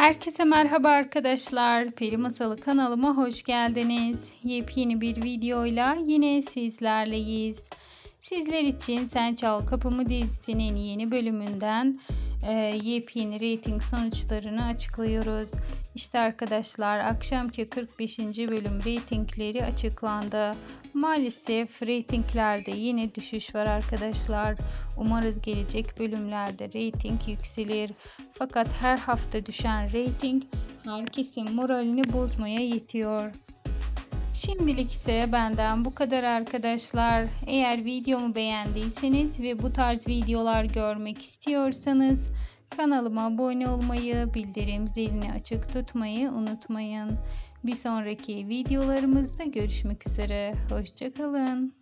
Herkese merhaba arkadaşlar. Peri Masalı kanalıma hoş geldiniz. Yepyeni bir videoyla yine sizlerleyiz. Sizler için Sen Çal Kapımı dizisinin yeni bölümünden e, yepyeni reyting sonuçlarını açıklıyoruz. İşte arkadaşlar akşamki 45. bölüm reytingleri açıklandı. Maalesef reytinglerde yine düşüş var arkadaşlar. Umarız gelecek bölümlerde reyting yükselir. Fakat her hafta düşen reyting herkesin moralini bozmaya yetiyor. Şimdilik ise benden bu kadar arkadaşlar. Eğer videomu beğendiyseniz ve bu tarz videolar görmek istiyorsanız kanalıma abone olmayı, bildirim zilini açık tutmayı unutmayın. Bir sonraki videolarımızda görüşmek üzere. Hoşçakalın.